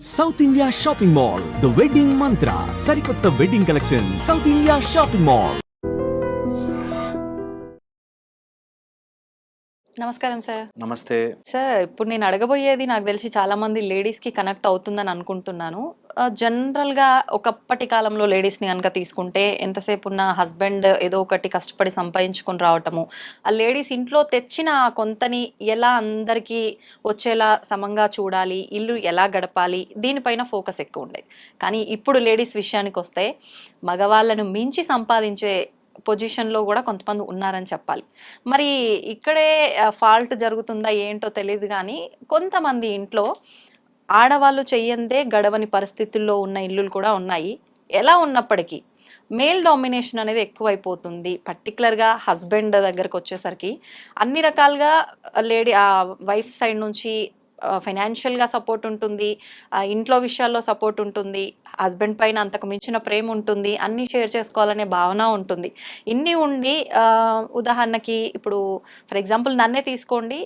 South India shopping mall the wedding Mantra ಸರಿಕೊತ್ತ wedding collection south India shopping mall నమస్కారం sir నమస్తే. Sir ఇప్పుడు నేను అడగబోయేది నాకు తెలిసి చాలా మంది లేడీస్కి కనెక్ట్ అవుతుందని అనుకుంటున్నాను. జనరల్గా ఒకప్పటి కాలంలో లేడీస్ని కనుక తీసుకుంటే ఎంతసేపు ఉన్న హస్బెండ్ ఏదో ఒకటి కష్టపడి సంపాదించుకొని రావటము ఆ లేడీస్ ఇంట్లో తెచ్చిన ఆ కొంతని ఎలా అందరికీ వచ్చేలా సమంగా చూడాలి ఇల్లు ఎలా గడపాలి దీనిపైన ఫోకస్ ఎక్కువ ఉండేది. కానీ ఇప్పుడు లేడీస్ విషయానికి వస్తే మగవాళ్ళను మించి సంపాదించే పొజిషన్లో కూడా కొంతమంది ఉన్నారని చెప్పాలి. మరి ఇక్కడే ఫాల్ట్ జరుగుతుందా ఏంటో తెలియదు కానీ కొంతమంది ఇంట్లో ఆడవాళ్ళు చెయ్యందే గడవని పరిస్థితుల్లో ఉన్న ఇల్లులు కూడా ఉన్నాయి. ఎలా ఉన్నప్పటికీ మేల్ డామినేషన్ అనేది ఎక్కువైపోతుంది. పర్టికులర్గా హస్బెండ్ దగ్గరకు వచ్చేసరికి అన్ని రకాలుగా లేడీ ఆ వైఫ్ సైడ్ నుంచి ఫైనాన్షియల్గా సపోర్ట్ ఉంటుంది ఇంట్లో విషయాల్లో సపోర్ట్ ఉంటుంది హస్బెండ్ పైన అంతకు మించిన ప్రేమ ఉంటుంది అన్నీ షేర్ చేసుకోవాలనే భావన ఉంటుంది. ఇన్ని ఉండి ఉదాహరణకి ఇప్పుడు ఫర్ ఎగ్జాంపుల్ నన్నే తీసుకోండి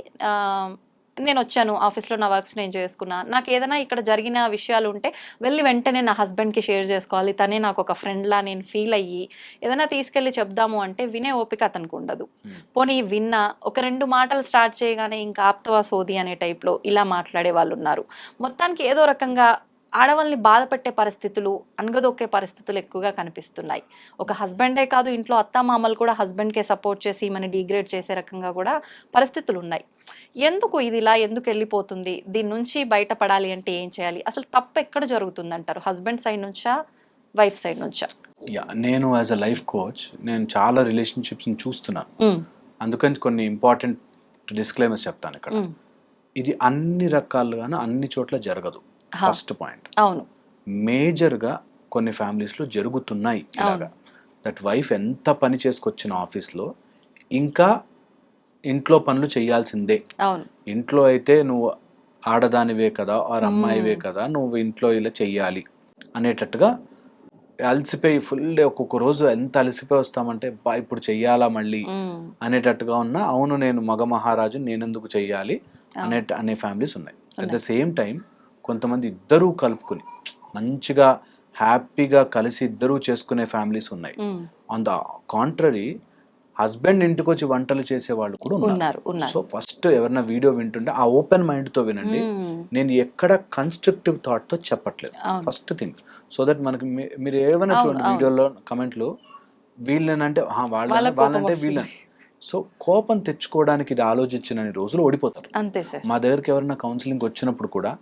నేను వచ్చాను ఆఫీస్లో నా వర్క్స్ నేను చేసుకున్నా. నాకు ఏదైనా ఇక్కడ జరిగిన విషయాలు ఉంటే వెళ్ళి వెంటనే నా హస్బెండ్కి షేర్ చేసుకోవాలి. తనే నాకు ఒక ఫ్రెండ్లా నేను ఫీల్ అయ్యి ఏదైనా తీసుకెళ్ళి చెప్దాము అంటే వినే ఓపిక అతనికి ఉండదు. పోనీ విన్నా ఒక రెండు మాటలు స్టార్ట్ చేయగానే ఇంకా ఆప్తవా సోది అనే టైప్లో ఇలా మాట్లాడే వాళ్ళు ఉన్నారు మొత్తానికి ఏదో రకంగా ఆడవాళ్ళని బాధపెట్టే పరిస్థితులు అనగదొక్కే పరిస్థితులు ఎక్కువగా కనిపిస్తున్నాయి. ఒక హస్బెండే కాదు ఇంట్లో అత్తామామలు కూడా హస్బెండ్కే సపోర్ట్ చేసి మన డిగ్రేడ్ చేసే రకంగా కూడా పరిస్థితులు ఉన్నాయి ఎందుకు ఇది ఇలా ఎందుకు వెళ్ళిపోతుంది? దీని నుంచి బయటపడాలి అంటే ఏం చేయాలి? అసలు తప్పు ఎక్కడ జరుగుతుంది అంటారు హస్బెండ్ సైడ్ నుంచా వైఫ్ సైడ్ నుంచా? యా నేను యాజ్ అ లైఫ్ కోచ్ నేను చాలా రిలేషన్షిప్స్ని చూస్తున్నాను అందుకని కొన్ని ఇంపార్టెంట్ డిస్క్లైమర్స్ చెప్తాను ఇక్కడ. ఇది అన్ని రకాలుగాను అన్ని చోట్ల జరగదు. First point. అవును. మేజర్గా కొన్ని ఫ్యామిలీస్లో జరుగుతున్నాయి ఇలాగా. దట్ వైఫ్ ఎంత పని చేసుకొచ్చిన ఆఫీస్లో ఇంకా ఇంట్లో పనులు చేయాల్సిందే. ఇంట్లో అయితే నువ్వు ఆడదానివే కదా ఆర్ అమ్మాయివే మ్మ్. కదా నువ్వు ఇంట్లో ఇలా చెయ్యాలి అనేటట్టుగా అలసిపోయి ఫుల్ డే ఒక్కొక్క రోజు ఎంత అలసిపోయి వస్తామంటే బా ఇప్పుడు చెయ్యాలా మళ్ళీ అనేటట్టుగా ఉన్న అవును నేను మగ మహారాజు నేనెందుకు చెయ్యాలి అనే అనే ఫ్యామిలీస్ ఉన్నాయి. అట్ ద సేమ్ టైం కొంతమంది ఇద్దరూ కలుపుకుని మంచిగా హ్యాపీగా కలిసి ఇద్దరూ చేసుకునే ఫ్యామిలీస్ ఉన్నాయి. ఆన్ ద కాంట్రరీ హస్బెండ్ ఇంటికి వచ్చి వంటలు చేసే వాళ్ళు కూడా ఉన్నారు. సో ఫస్ట్ ఎవరైనా వీడియో వింటుంటే ఆ ఓపెన్ మైండ్తో వినండి. నేను ఎక్కడ కన్స్ట్రక్టివ్ థాట్తో చెప్పట్లేదు. ఫస్ట్ థింగ్ సో దట్ మనకి మీరు ఏమైనా చూడండి. వీడియోలో కమెంట్లు వీళ్ళనంటే "ఆ, వాళ్ళని వాళ్ళ కోపం వాళ్ళంటే. వీళ్ళని. సో కోపం తెచ్చుకోవడానికి ఇది ఆలోచించిన రోజులు ఓడిపోతారు. అంతే సార్. మా దగ్గరికి ఎవరైనా కౌన్సిలింగ్ వచ్చినప్పుడు కూడా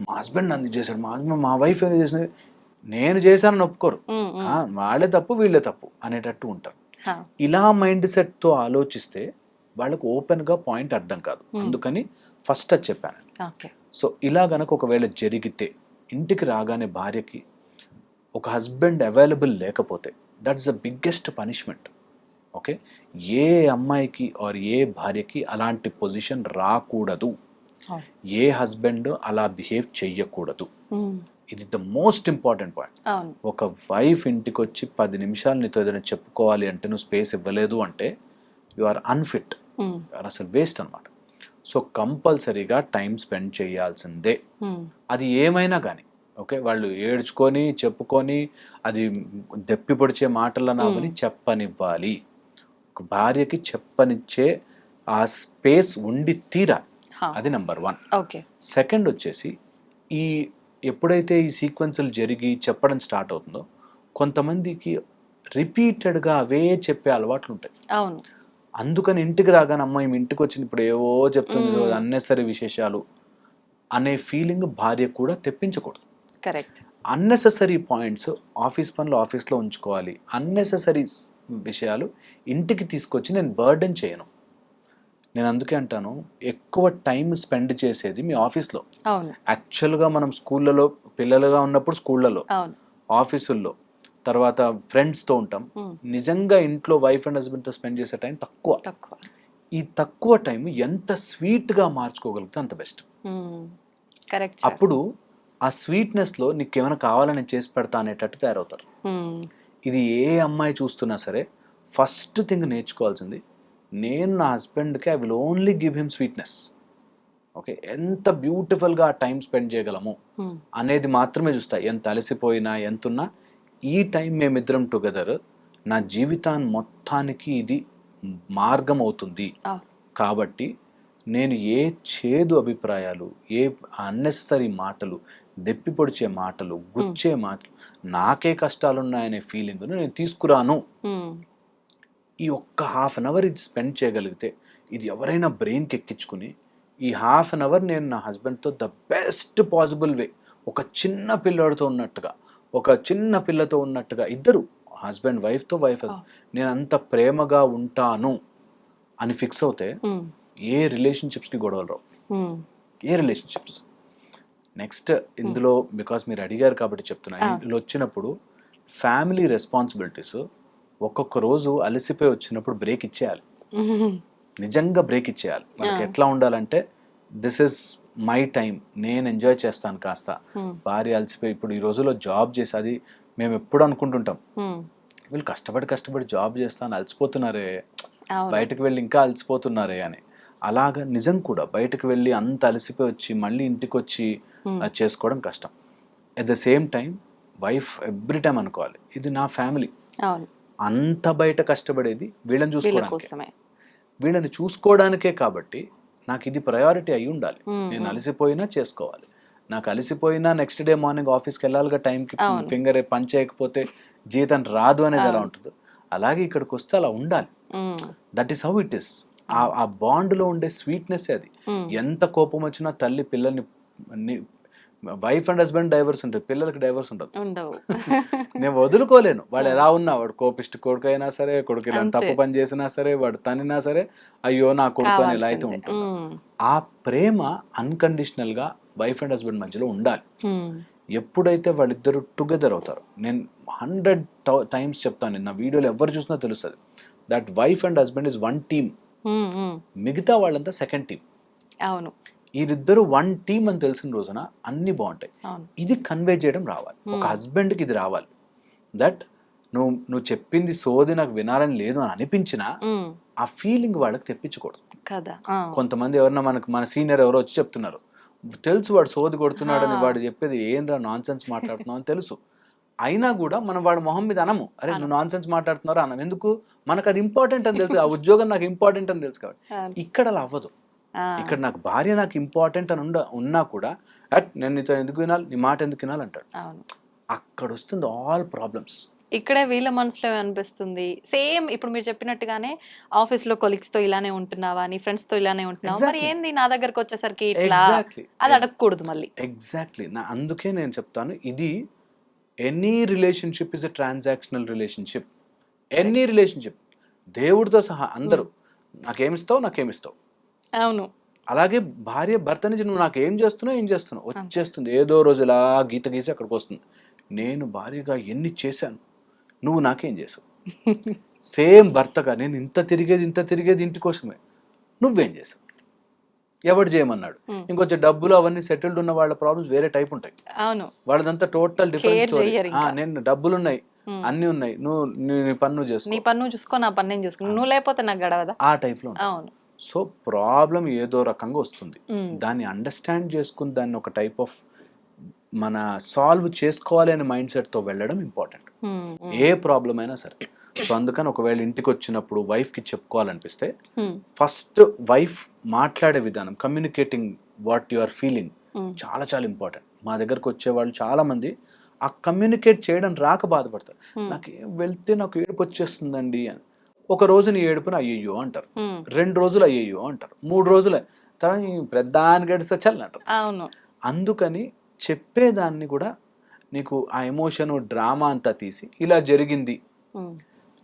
మా హస్బెండ్ చేశాడు. మా హస్బెండ్ మా వైఫ్ ఏం చేసింది? నేను చేశానని ఒప్పుకోరు. ఉమ్, ఉమ్, "ఆ, వాళ్ళే తప్పు వీళ్ళే తప్పు అనేటట్టు ఉంటారు. ఇలా మైండ్ సెట్తో ఆలోచిస్తే వాళ్ళకు ఓపెన్గా పాయింట్ అర్థం కాదు. అందుకని ఫస్ట్ అది చెప్పాను. సో ఇలా గనక ఒకవేళ జరిగితే ఇంటికి రాగానే భార్యకి ఒక హస్బెండ్ అవైలబుల్ లేకపోతే that's the biggest punishment okay? ఏ అమ్మాయికి ఆర్ ఏ భార్యకి అలాంటి పొజిషన్ రాకూడదు. ఏ హస్బెండ్ అలా బిహేవ్ చెయ్యకూడదు. ఇది ద మోస్ట్ ఇంపార్టెంట్ పాయింట్. ఒక వైఫ్ ఇంటికి వచ్చి పది నిమిషాలు నీతో ఏదైనా చెప్పుకోవాలి అంటే నువ్వు స్పేస్ ఇవ్వలేదు అంటే యు ఆర్ అన్ఫిట్. అసలు వేస్ట్ అనమాట సో కంపల్సరీగా టైం స్పెండ్ చేయాల్సిందే. అది ఏమైనా కానీ ఓకే? వాళ్ళు ఏడ్చుకొని చెప్పుకొని అది దెప్పి పొడిచే మాటలను అవని Mm. చెప్పనివ్వాలి. ఒక భార్యకి చెప్పనిచ్చే ఆ స్పేస్ ఉండి తీరా. అది నెంబర్ వన్. ఓకే. సెకండ్ వచ్చేసి ఈ ఎప్పుడైతే ఈ సీక్వెన్సులు జరిగి చెప్పడం స్టార్ట్ అవుతుందో కొంతమందికి రిపీటెడ్గా అవే చెప్పే అలవాట్లు ఉంటాయి అవును. అందుకని ఇంటికి రాగానే అమ్మాయి ఇంటికి వచ్చింది ఇప్పుడు ఏవో చెప్తుంది. అన్నెసరీ విశేషాలు అనే ఫీలింగ్ భార్య కూడా తెప్పించకూడదు. కరెక్ట్. అన్నెసెసరీ పాయింట్స్ ఆఫీస్ పనులు ఆఫీస్లో ఉంచుకోవాలి. అన్నెసెసరీ విషయాలు ఇంటికి తీసుకొచ్చి నేను బర్డెన్ చేయను. నేను అందుకే అంటాను ఎక్కువ టైం స్పెండ్ చేసేది మీ ఆఫీస్లో. యాక్చువల్గా మనం స్కూళ్ళలో పిల్లలుగా ఉన్నప్పుడు స్కూళ్ళలో ఆఫీసుల్లో తర్వాత ఫ్రెండ్స్తో ఉంటాం. నిజంగా ఇంట్లో వైఫ్ అండ్ హస్బెండ్తో స్పెండ్ చేసే టైం తక్కువ. ఈ తక్కువ టైం ఎంత స్వీట్గా మార్చుకోగలిగితే అంత బెస్ట్. అప్పుడు ఆ స్వీట్నెస్లో నీకు ఏమైనా కావాలని చేసి పెడతా అనేటట్టు తయారవుతారు. ఇది ఏ అమ్మాయి చూస్తున్నా సరే ఫస్ట్ థింగ్ నేర్చుకోవాల్సింది నేను నా హస్బెండ్కి I will only give him sweetness. Okay? ఎంత బ్యూటిఫుల్గా ఆ టైం స్పెండ్ చేయగలము అనేది మాత్రమే చూస్తా. ఎంత అలసిపోయినా ఎంతున్నా ఈ టైం మేమిద్దరం టుగెదర్ నా జీవితాన్ని మొత్తానికి ఇది మార్గం అవుతుంది. కాబట్టి నేను ఏ చేదు అభిప్రాయాలు ఏ అన్నెసరీ మాటలు దెప్పి పొడిచే మాటలు గుచ్చే మాటలు నాకే కష్టాలున్నాయనే ఫీలింగ్ నేను తీసుకురాను. ఈ ఒక్క హాఫ్ అన్ అవర్ ఇది స్పెండ్ చేయగలిగితే ఇది ఎవరైనా బ్రెయిన్కి ఎక్కించుకుని ఈ హాఫ్ అన్ అవర్ నేను నా హస్బెండ్తో ద బెస్ట్ పాసిబుల్ వే ఒక చిన్న పిల్లోడితో ఉన్నట్టుగా ఒక చిన్న పిల్లతో ఉన్నట్టుగా ఇద్దరు హస్బెండ్ వైఫ్తో వైఫ్. నేను అంత ప్రేమగా ఉంటాను అని ఫిక్స్ అవుతే ఏ రిలేషన్షిప్స్కి గొడవలు రావు. ఏ రిలేషన్షిప్స్ నెక్స్ట్ ఇందులో బికాస్ మీరు అడిగారు కాబట్టి చెప్తున్నా. ఇందులో వచ్చినప్పుడు ఫ్యామిలీ రెస్పాన్సిబిలిటీస్ ఒక్కొక్క రోజు అలసిపోయి వచ్చినప్పుడు బ్రేక్ ఇచ్చేయాలి. నిజంగా బ్రేక్ ఇచ్చేయాలి. మనకి. ఎట్లా ఉండాలంటే దిస్ ఇస్ మై టైం నేను ఎంజాయ్ చేస్తాను కాస్త. భార్య అలసిపోయి ఇప్పుడు ఈ రోజుల్లో జాబ్ చేసి అది మేము ఎప్పుడు అనుకుంటుంటాం. వీళ్ళు కష్టపడి కష్టపడి జాబ్ చేస్తాను అలసిపోతున్నారే. బయటకు వెళ్ళి ఇంకా అలసిపోతున్నారే అని. అలాగా నిజం కూడా బయటకు వెళ్ళి అంత అలసిపోయి వచ్చి మళ్ళీ ఇంటికి వచ్చి అది చేసుకోవడం కష్టం. At the same time wife every time అనుకోవాలి ఇది నా ఫ్యామిలీ అంత బయట కష్టపడేది వీళ్ళని వీళ్ళ చూసుకోవడానికి. వీళ్ళని చూసుకోవడానికే కాబట్టి నాకు ఇది ప్రయారిటీ అయి ఉండాలి. ఉమ్, నేను అలసిపోయినా చేసుకోవాలి. నాకు అలసిపోయినా నెక్స్ట్ డే మార్నింగ్ ఆఫీస్కి వెళ్ళాలిగా టైంకి. ఫింగర్ పని చేయకపోతే జీతం రాదు అనేది ఎలా. ఉంటుందో. అలాగే ఇక్కడికి వస్తే అలా ఉండాలి. That is how it is ఆ బాండ్లో ఉండే స్వీట్నెస్ అది. ఎంత కోపం వచ్చినా తల్లి పిల్లల్ని వైఫ్ అండ్ హస్బెండ్ డైవర్స్ ఉంటుంది పిల్లలకి డైవర్స్ ఉండదు. ఉండవు. నేను వదులుకోలేను. వాడు ఎలా ఉన్నా వాడు కోపిష్టి కొడుకు అయినా సరే కొడుకు ఇలా. తప్పు పని చేసినా సరే వాడు తనినా సరే అయ్యో నా కొడుకు అని ఇలా అయితే. ఉంటుంది ఆ ప్రేమ అన్కండిషనల్గా వైఫ్ అండ్ హస్బెండ్ మధ్యలో ఉండాలి. ఎప్పుడైతే వాళ్ళిద్దరు టుగెదర్ అవుతారు నేను హండ్రెడ్ టైమ్స్ చెప్తాను నా వీడియోలో ఎవరు చూసినా తెలుస్తుంది. That wife and husband is one team మిగతా వాళ్ళంతా సెకండ్ టీం అవును. వీరిద్దరు వన్ టీం అని తెలిసిన రోజున అన్ని బాగుంటాయి. ఇది కన్వే చేయడం రావాలి. ఒక Hmm. హస్బెండ్కి ఇది రావాలి. దట్ నువ్వు నువ్వు చెప్పింది సోది నాకు వినాలని లేదు అని అనిపించినా ఉమ్, ఆ ఫీలింగ్ వాళ్ళకి తెప్పించకూడదు. కదా. కొంతమంది ఎవరన్నా మనకు మన సీనియర్ ఎవరో వచ్చి చెప్తున్నారు. తెలుసు వాడు సోది కొడుతున్నాడని ఆ. వాడు చెప్పేది ఏంరా నాన్ సెన్స్ మాట్లాడుతున్నావు అని తెలుసు. అయినా కూడా మనం వాడు మొహం మీద అనము. అరే అనం. నువ్వు నాన్ సెన్స్ మాట్లాడుతున్నారా అనం. ఎందుకు? మనకు అది ఇంపార్టెంట్ అని తెలుసు. ఆ ఉద్యోగం నాకు ఇంపార్టెంట్ అని తెలుసు కాబట్టి. ఇక్కడ అలా అవ్వదు. ఇక్కడ నాకు భార్య నాకు ఇంపార్టెంట్ అని ఉండ ఉన్నా కూడా అట్ నేను నీతో ఎందుకు వినాలి? నీ మాట ఎందుకు వినాలి? అంటాడు. అక్కడ వస్తుంది ఆల్ ప్రాబ్లమ్స్ ఇక్కడే వీళ్ళ మనసులో అనిపిస్తుంది. సేమ్ ఇప్పుడు మీరు చెప్పినట్టుగానే ఆఫీస్లో కొలీగ్స్తో ఇలానే ఉంటున్నావా? నీ ఫ్రెండ్స్తో ఇలానే ఉంటున్నావా? మరి. ఏంది నా దగ్గరకు వచ్చేసరికి ఇట్లా? ఎగ్జాక్ట్లీ అది అడగకూడదు మళ్ళీ. ఎగ్జాక్ట్లీ నా అందుకే నేను చెప్తాను ఇది any relationship is a transactional relationship any relationship దేవుడితో సహా అందరూ. నాకేమిస్తావు? నాకేమిస్తావు? అవును. అలాగే భార్య భర్త నుంచి నువ్వు నాకు ఏం చేస్తున్నావు ఏం చేస్తున్నావు? వచ్చేస్తుంది. ఏదో రోజు ఇలా గీత గీసి అక్కడికి వస్తుంది నేను భార్యగా ఎన్ని చేశాను? నువ్వు నాకేం చేసావు సేమ్ భర్తగా నేను ఇంత తిరిగేది ఇంత తిరిగేది ఇంటి కోసమే. నువ్వేం చేసావు ఎవడు చేయమన్నాడు. ఇంకొంచెం డబ్బులు అవన్నీ సెటిల్డ్ ఉన్న వాళ్ళ ప్రాబ్లమ్స్ వేరే టైప్ ఉంటాయి. అవును. వాళ్ళదంతా టోటల్ డిఫరెంట్. నేను డబ్బులు ఉన్నాయి. అన్ని ఉన్నాయి. నువ్వు నీ నీ పన్ను నీ చేసుకో పన్ను నువ్వు చూసుకో నా పన్ను నేను చూసుకో నువ్వు లేకపోతే నాకు గడవదా? ఆ టైప్లో. అవును. సో ప్రాబ్లం ఏదో రకంగా వస్తుంది. దాన్ని అండర్స్టాండ్ చేసుకుని దాన్ని ఒక టైప్ ఆఫ్ మన సాల్వ్ చేసుకోవాలి అనే మైండ్ సెట్తో వెళ్ళడం ఇంపార్టెంట్. ఏ ప్రాబ్లం అయినా సరే. సో అందుకని ఒకవేళ ఇంటికి వచ్చినప్పుడు వైఫ్కి చెప్పుకోవాలనిపిస్తే ఉమ్, ఫస్ట్ వైఫ్ మాట్లాడే విధానం communicating what you are feeling చాలా చాలా ఇంపార్టెంట్. మా దగ్గరకు వచ్చే వాళ్ళు చాలా మంది ఆ కమ్యూనికేట్ చేయడం రాక బాధపడతారు. నాకు వెళ్తే నాకు ఏడుపు వచ్చేస్తుందండి అని. ఒక రోజు నీ ఏడుపున అయ్యయ్యో అంటారు. రెండు రోజులు అయ్యయ్యో అంటారు. మూడు రోజులు. తర్వాత ప్రధాని గడిస్తే చల్లని అంటారు అవును. అందుకని చెప్పేదాన్ని కూడా నీకు ఆ ఎమోషన్ డ్రామా అంతా తీసి ఇలా జరిగింది.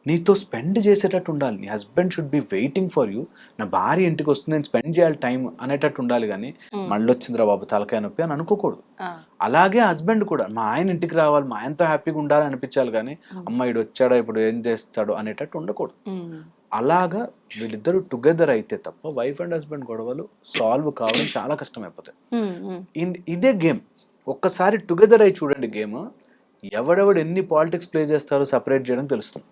నీతో స్పెండ్ చేసేటట్టు ఉండాలి. నీ husband should be waiting for you. నా భార్య ఇంటికి వస్తుంది నేను స్పెండ్ చేయాలి టైం అనేటట్టు ఉండాలి కానీ మళ్ళీ వచ్చిందిరా బాబు తలకాయ నొప్పి అని అనుకోకూడదు. అలాగే హస్బెండ్ కూడా మా ఆయన ఇంటికి రావాలి మా ఆయనతో హ్యాపీగా ఉండాలి అనిపించాలి కానీ ఉమ్, అమ్మ ఇడు వచ్చాడా ఇప్పుడు ఏం చేస్తాడు అనేటట్టు ఉండకూడదు. అలాగా వీళ్ళిద్దరూ టుగెదర్ అయితే తప్ప వైఫ్ అండ్ హస్బెండ్ గొడవలు సాల్వ్ కావడం చాలా కష్టమైపోతాయి. ఇదే గేమ్. ఒక్కసారి టుగెదర్ అయి చూడండి గేమ్. ఎవడెవడు ఎన్ని పాలిటిక్స్ ప్లే చేస్తారో సపరేట్ చేయడం తెలుస్తుంది.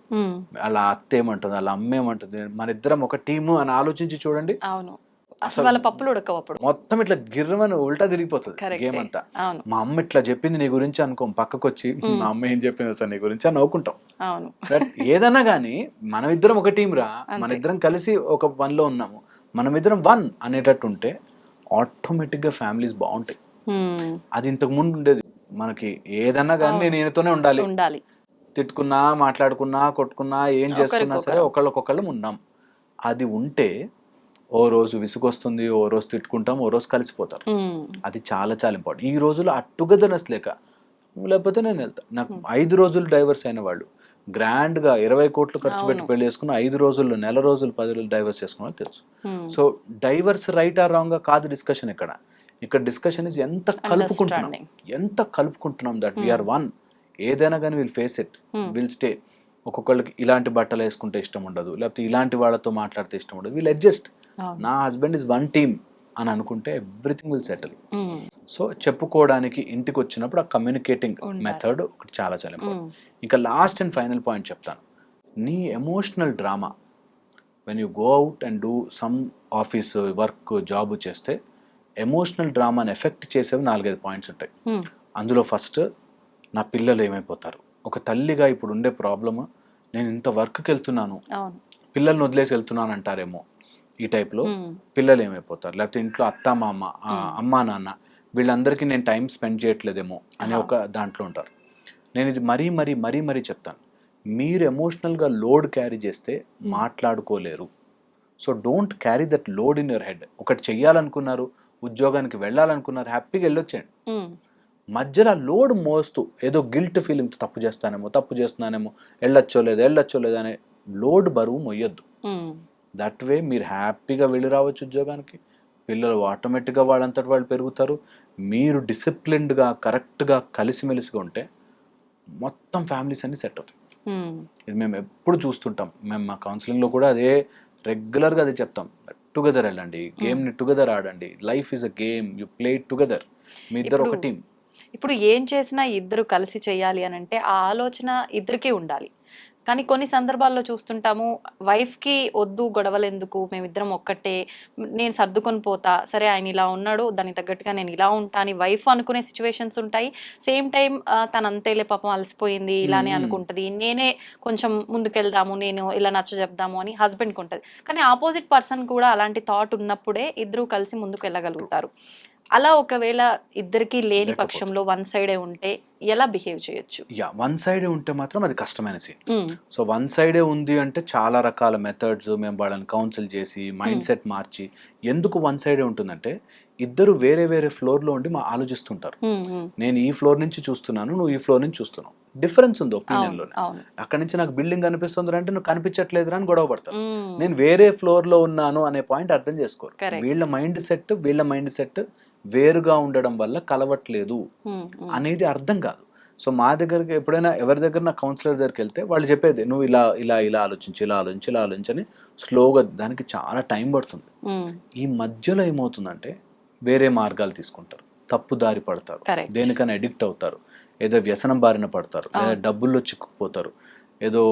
అలా అత్త ఏమంటుంది అలా అమ్మ ఏమంటుంది మన ఇద్దరం ఒక టీము అని ఆలోచించి చూడండి. అవును. అసలు వాళ్ళ పప్పులు మొత్తం ఇట్లా గిర్రమని ఉల్టా తిరిగిపోతుంది. గేమ్ అంతా. మా అమ్మ ఇట్లా చెప్పింది నీ గురించి అనుకోం పక్కకు వచ్చి మా అమ్మ ఏం చెప్పింది అసలు నీ గురించి అని నవ్వుకుంటాం. అవును. ఏదన్నా కానీ మనమిద్దరం ఒక టీం రా. మన ఇద్దరం కలిసి ఒక పనిలో ఉన్నాము. మనమిద్దరం వన్ అనేటట్టు ఉంటే ఆటోమేటిక్గా ఫ్యామిలీస్ బాగుంటాయి. అది ఇంతకు ముందు ఉండేది మనకి ఏదన్నా కానీ నేను ఈయనతోనే ఉండాలి. ఉండాలి. తిట్టుకున్నా మాట్లాడుకున్నా కొట్టుకున్నా ఏం చేసుకున్నా సరే. ఒకళ్ళకొకళ్ళం ఉన్నాం. అది ఉంటే ఓ రోజు విసుగొస్తుంది ఓ రోజు తిట్టుకుంటాం ఓ రోజు కలిసిపోతారు అది చాలా చాలా ఇంపార్టెంట్. ఈ రోజుల్లో ఆ టుగెదర్నెస్ లేక లేకపోతే నేను వెళ్తా. నాకు ఐదు రోజులు డైవర్స్ అయిన వాళ్ళు గ్రాండ్గా ఇరవై కోట్లు ఖర్చు పెట్టి. పెళ్ళి చేసుకున్న ఐదు రోజుల్లో నెల రోజులు పది రోజులు డైవర్స్ చేసుకున్న తెలుసు. So divorce right or wrong కాదు డిస్కషన్ ఇక్కడ ఇక్కడ డిస్కషన్ ఇస్ ఎంత కలుపుకుంటున్నాం. ఎంత కలుపుకుంటున్నాం దట్ వీఆర్ వన్ ఏదైనా కానీ will face it Hmm. Will stay ఒక్కొక్కళ్ళకి ఇలాంటి బట్టలు వేసుకుంటే ఇష్టం ఉండదు. లేకపోతే ఇలాంటి వాళ్ళతో మాట్లాడితే ఇష్టం ఉండదు. Will adjust. నా హస్బెండ్ ఇస్ వన్ టీమ్ అని అనుకుంటే ఎవ్రీథింగ్ విల్ సెటిల్ సో చెప్పుకోవడానికి ఇంటికి వచ్చినప్పుడు ఆ కమ్యూనికేటింగ్. మెథడ్ ఒకటి చాలా చాలా ఇంపార్టెంట్ ఉమ్, ఇంకా లాస్ట్ అండ్ ఫైనల్ పాయింట్ చెప్తాను. నీ emotional drama when you go out and do some office work job చేస్తే ఎమోషనల్ డ్రామాని ఎఫెక్ట్ చేసేవి నాలుగైదు పాయింట్స్ ఉంటాయి. అందులో ఫస్ట్ నా పిల్లలు ఏమైపోతారు. ఒక తల్లిగా ఇప్పుడు ఉండే ప్రాబ్లమ్ నేను ఇంత వర్క్కి వెళ్తున్నాను. పిల్లల్ని వదిలేసి వెళ్తున్నాను అంటారేమో ఈ టైప్లో పిల్లలు ఏమైపోతారు. లేకపోతే ఇంట్లో అత్త మామ. అమ్మా నాన్న వీళ్ళందరికీ నేను టైం స్పెండ్ చేయట్లేదేమో అనే. ఒక దాంట్లో ఉంటారు. నేను ఇది మరీ మరీ మరీ మరీ చెప్తాను. మీరు ఎమోషనల్గా లోడ్ క్యారీ చేస్తే మాట్లాడుకోలేరు. So don't carry that load in your head. ఒకటి చెయ్యాలనుకున్నారు ఉద్యోగానికి వెళ్ళాలనుకున్నారు హ్యాపీగా వెళ్ళొచ్చేయండి మధ్యలో లోడ్ మోస్తూ ఏదో గిల్ట్ ఫీలింగ్ తప్పు చేస్తానేమో తప్పు చేస్తున్నానేమో వెళ్ళొచ్చో లేదో వెళ్ళొచ్చో లేదో అనే లోడ్ బరువు మొయ్యొద్దు. దట్ వే మీరు హ్యాపీగా వెళ్ళి రావచ్చు ఉద్యోగానికి. పిల్లలు ఆటోమేటిక్గా వాళ్ళంతటి వాళ్ళు పెరుగుతారు. మీరు డిసిప్లిన్డ్గా కరెక్ట్గా కలిసిమెలిసిగా ఉంటే మొత్తం ఫ్యామిలీస్ అన్ని సెట్ అవుతాయి. ఇది మేము ఎప్పుడు చూస్తుంటాం. మేము మా కౌన్సిలింగ్లో కూడా అదే రెగ్యులర్గా అదే చెప్తాం. టుగెదర్ వెళ్ళండి. గేమ్ని టుగెదర్ ఆడండి. Life is a game you play together మీ ఇద్దరు ఒక టీం ఇప్పుడు ఏం చేసినా ఇద్దరు కలిసి చేయాలి అని అంటే ఆ ఆలోచన ఇద్దరికీ ఉండాలి. కానీ కొన్ని సందర్భాల్లో చూస్తుంటాము వైఫ్కి వద్దు గొడవలు ఎందుకు మేమిద్దరం ఒక్కటే నేను సర్దుకొని పోతా సరే ఆయన ఇలా ఉన్నాడు దానికి తగ్గట్టుగా నేను ఇలా ఉంటా అని వైఫ్ అనుకునే సిచ్యువేషన్స్ ఉంటాయి. సేమ్ టైం తను అంతేలే పాపం అలసిపోయింది ఇలానే. అనుకుంటది. నేనే కొంచెం ముందుకెళ్దాము నేను ఇలా నచ్చ చెప్దాము అని హస్బెండ్కి ఉంటుంది. కానీ ఆపోజిట్ పర్సన్ కూడా అలాంటి థాట్ ఉన్నప్పుడే ఇద్దరు కలిసి ముందుకు వెళ్ళగలుగుతారు. అలా ఒకవేళ ఇద్దరికి లేని. పక్షంలో వన్ సైడే ఉంటే ఎలా బిహేవ్ చేయొచ్చు? యా వన్ సైడే ఉంటే మాత్రం అది కష్టమైన సీన్. సో వన్ సైడే ఉంది అంటే చాలా రకాల మెథడ్స్ మేము వాళ్ళని కౌన్సిల్ చేసి మైండ్ సెట్ మార్చి ఎందుకు వన్ సైడే ఉంటుందంటే ఇద్దరు వేరే వేరే ఫ్లోర్లో ఉండి మా ఆలోచిస్తుంటారు. నేను ఈ ఫ్లోర్ నుంచి చూస్తున్నాను నువ్వు ఈ ఫ్లోర్ నుంచి చూస్తున్నావు. డిఫరెన్స్ ఉంది ఒపీనియన్లో అక్కడ నుంచి నాకు బిల్డింగ్ కనిపిస్తుంది అంటే నువ్వు కనిపించట్లేదు అని గొడవ పడతారు. ఉమ్, నేను వేరే ఫ్లోర్లో ఉన్నాను అనే పాయింట్ అర్థం చేసుకోరు. వీళ్ళ మైండ్ సెట్ వీళ్ళ మైండ్ సెట్ వేరుగా ఉండడం వల్ల కలవట్లేదు. అనేది అర్థం కాదు సో మా దగ్గరికి ఎప్పుడైనా ఎవరి దగ్గర నా కౌన్సిలర్ దగ్గరికి వెళ్తే వాళ్ళు చెప్పేది నువ్వు ఇలా ఇలా ఇలా ఆలోచించి ఇలా ఆలోచించి ఇలా ఆలోచించని స్లోగా దానికి చాలా టైం పడుతుంది ఈ మధ్యలో ఏమవుతుందంటే వేరే మార్గాలు తీసుకుంటారు తప్పు దారి పడతారు. దేనికైనా అడిక్ట్ అవుతారు ఏదో వ్యసనం బారిన పడతారు లేదా. డబ్బుల్లో చిక్కుకుపోతారు ఏదో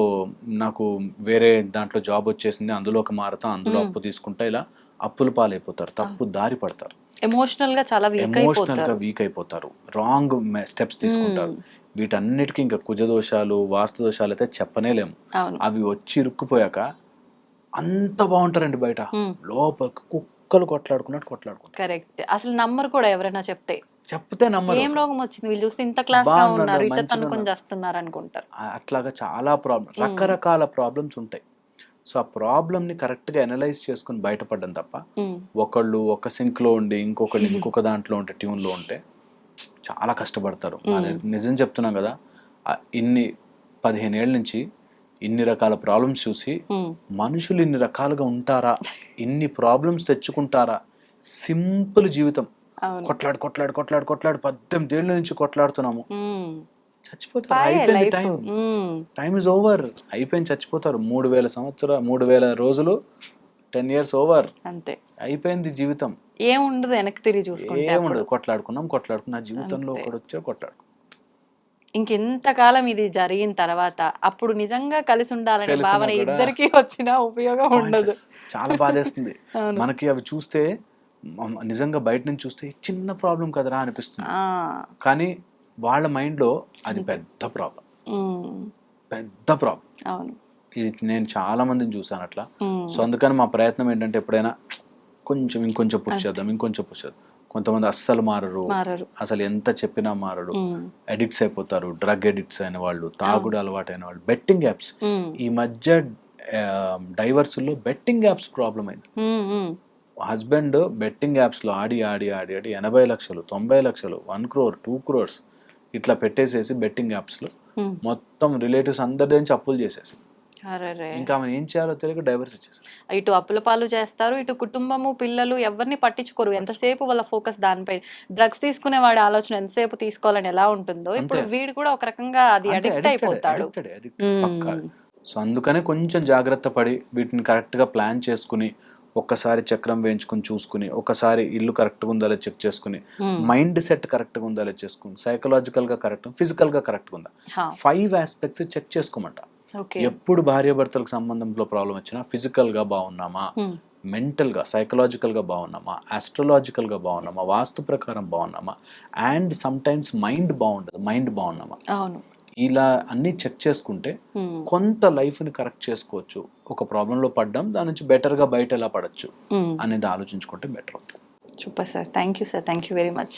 నాకు వేరే దాంట్లో జాబ్ వచ్చేసింది అందులో ఒక మారతా అందులో. అప్పు తీసుకుంటా ఇలా అప్పుల పాలైపోతారు తప్పు దారి పడతారు. ఎమోషనల్గా చాలా వీక్ ఎమోషనల్గా అయిపోతారు. వీక్ అయిపోతారు. రాంగ్ స్టెప్స్ తీసుకుంటారు. వీటన్నిటికీ ఇంకా కుజదోషాలు వాస్తు దోషాలు అయితే చెప్పనేలేము. అవి వచ్చి ఇరుక్కుపోయాక అంత బాగుంటారండి బయట. లోపల కుక్కలు కొట్లాడుకున్నట్టు కొట్లాడుకుంటారు. కరెక్ట్ అసలు నమ్మరు కూడా ఎవరైనా చెప్తే. చెప్తే నమ్మరు. ఏం. రోగం వచ్చింది? వీళ్ళు చూస్తే ఇంత క్లాస్గా ఉన్నారు మంచిగా తనుకొని. చేస్తున్నారు అనుకుంటారు. అట్లాగా చాలా ప్రాబ్లం రకరకాల ప్రాబ్లమ్స్ ఉంటాయి. సో ఆ ప్రాబ్లమ్ని కరెక్ట్గా అనలైజ్ చేసుకుని బయటపడడం తప్ప ఒకళ్ళు ఒక సింక్లో ఉండి ఇంకొకళ్ళు ఇంకొక దాంట్లో ఉంటే ట్యూన్లో ఉంటే చాలా కష్టపడతారు. నిజం చెప్తున్నాం కదా ఇన్ని పదిహేను ఏళ్ళ నుంచి ఇన్ని రకాల ప్రాబ్లమ్స్ చూసి మనుషులు ఇన్ని రకాలుగా ఉంటారా ఇన్ని ప్రాబ్లమ్స్ తెచ్చుకుంటారా? సింపుల్ జీవితం. కొట్లాడు కొట్లాడు కొట్లాడు కొట్లాడు పద్దెనిమిది ఏళ్ళ నుంచి కొట్లాడుతున్నాము. చచ్చిపోతారు. పాయే అయిపోయింది టైం. టైం ఇస్ ఓవర్ అయిపోయింది చచ్చిపోతారు. మూడు వేల సంవత్సరాలు మూడు వేల రోజులు టెన్ ఇయర్స్ ఓవర్ అంతే. అయిపోయింది జీవితం. ఏం ఉండదు వెనక్కి తిరిగి చూసుకుంటే. ఏముండదు కొట్లాడుకున్నాం కొట్లాడుకున్నా. జీవితంలో. ఒకడు వచ్చా కొట్లాడు. ఇంకెంతకాలం ఇది జరిగిన తర్వాత అప్పుడు నిజంగా కలిసి ఉండాలనే భావన ఇద్దరికి వచ్చిన ఉపయోగం ఉండదు. చాలా బాధేస్తుంది. మనకి అవి చూస్తే నిజంగా బయట నుంచి చూస్తే చిన్న ప్రాబ్లం కదరా అనిపిస్తుంది. కానీ వాళ్ళ మైండ్లో అది పెద్ద ప్రాబ్లం. పెద్ద ప్రాబ్లం. అవును. ఇది నేను చాలా మందిని చూసాను అట్లా. సో అందుకని మా ప్రయత్నం ఏంటంటే ఎప్పుడైనా కొంచెం ఇంకొంచెం పుష్ చేద్దాం ఇంకొంచెం పుష్ చేద్దాం. కొంతమంది అస్సలు మారరు. అసలు ఎంత చెప్పినా మారడు ఉమ్, అడిక్ట్స్ అయిపోతారు డ్రగ్ అడిక్ట్స్ అయిన వాళ్ళు తాగుడు అలవాటు అయిన వాళ్ళు బెట్టింగ్ యాప్స్ ఈ మధ్య డైవర్స్లో బెట్టింగ్ యాప్స్ ప్రాబ్లం అయింది. హస్బెండ్ బెట్టింగ్ యాప్స్లో ఆడి ఆడి ఆడి ఆడి ఎనభై లక్షలు తొంభై లక్షలు వన్ క్రోర్ టూ క్రోర్స్ ఇట్లా పెట్టేసేసి బెట్టింగ్ యాప్స్లో. మొత్తం రిలేటివ్స్ అందరి నుంచి అప్పులు చేసేసి. అరెరే. ఇంకా ఆమె ఏం చేయాలో తెలియక డైవర్స్ ఇచ్చేసారు. ఇటు అప్పుల పాలు చేస్తారు ఇటు కుటుంబము పిల్లలు ఎవరిని పట్టించుకోరు. ఎంతసేపు వాళ్ళ ఫోకస్ దానిపై? డ్రగ్స్ తీసుకునే వాడి ఆలోచన ఎంతసేపు తీసుకోవాలని ఎలా ఉంటుందో? ఇప్పుడు. వీడు కూడా ఒక రకంగా అది అడిక్ట్ అయిపోతాడు. సో అందుకనే కొంచెం జాగ్రత్త పడి వీటిని కరెక్ట్గా ప్లాన్ చేసుకుని ఒక్కసారి చక్రం వేయించుకుని చూసుకుని ఒకసారి ఇల్లు కరెక్ట్గా ఉందా లేదా చెక్ చేసుకుని. మైండ్ సెట్ కరెక్ట్గా ఉందా లేదా చేసుకుని సైకలాజికల్గా కరెక్ట్ ఫిజికల్గా కరెక్ట్గా ఉందా? ఫైవ్ ఆస్పెక్ట్స్ చెక్ చేసుకోమంట. ఎప్పుడు భార్యాభర్తలకు సంబంధంలో ప్రాబ్లం వచ్చినా ఫిజికల్గా బాగున్నామా? మ్మ్. మెంటల్గా సైకలాజికల్గా బాగున్నామా? ఆస్ట్రలాజికల్గా బాగున్నామా? వాస్తు ప్రకారం బాగున్నామా? అండ్ సమ్ టైమ్స్ మైండ్ బాగుండదు మైండ్ బాగున్నామా? అవును. ఇలా అన్నీ చెక్ చేసుకుంటే. కొంత లైఫ్ని కరెక్ట్ చేసుకోవచ్చు. ఒక ప్రాబ్లంలో పడ్డాం దాని నుంచి బెటర్గా బయట ఎలా పడచ్చు. అనేది ఆలోచించుకుంటే better. Super sir. Thank you sir. Thank you very much.